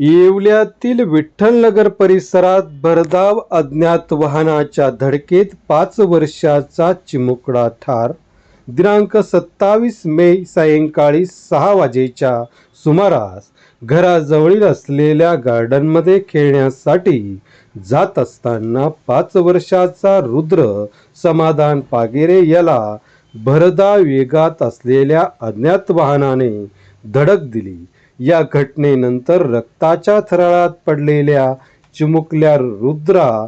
येवल्यातील विठ्ठलनगर परिसरात भरधाव अज्ञात वाहनाच्या धडकेत पाच वर्षाचा चिमुकडा ठार. दिनांक सत्तावीस मे सायंकाळी सहा वाजेच्या सुमारास घराजवळील असलेल्या गार्डनमध्ये खेळण्यासाठी जात असताना पाच वर्षाचा रुद्र समाधान पागेरे याला भरधाव वेगात असलेल्या अज्ञात वाहनाने धडक दिली. या घटनेनंतर रक्ताच्या थराळात पडलेल्या चिमुकल्या रुद्रा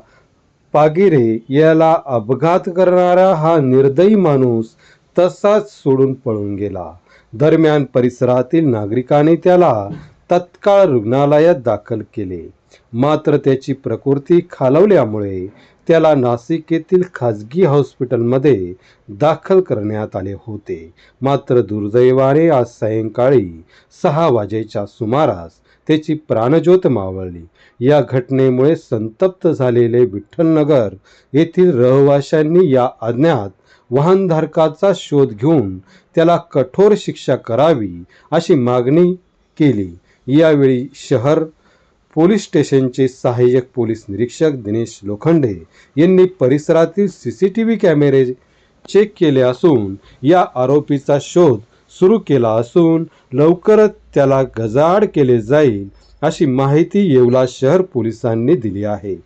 पागिरे याला अपघात करणारा हा निर्दयी माणूस तसाच सोडून पळून गेला. दरम्यान परिसरातील नागरिकाने त्याला तत्काळ रुग्णालयात दाखल केले. मात्र त्याची प्रकृती खालावल्यामुळे त्याला नाशिक येथील खाजगी हॉस्पिटलमध्ये दाखल करण्यात आले होते. मात्र दुर्दैवाने आज सायंकाळी सहा वाजेच्या सुमारास त्याची प्राणज्योत मावळली. या घटनेमुळे संतप्त झालेले विठ्ठलनगर येथील रहिवाशांनी या अज्ञात वाहनधारकाचा शोध घेऊन त्याला कठोर शिक्षा करावी अशी मागणी केली. यावेळी शहर पोलीस स्टेशनचे सहाय्यक पोलीस निरीक्षक दिनेश लोखंडे यांनी परिसरातील सी सी टी व्ही कॅमेरे चेक केले असून या आरोपीचा शोध सुरू केला असून लवकरच त्याला गजाआड केले जाईल अशी माहिती येवला शहर पोलिसांनी दिली आहे.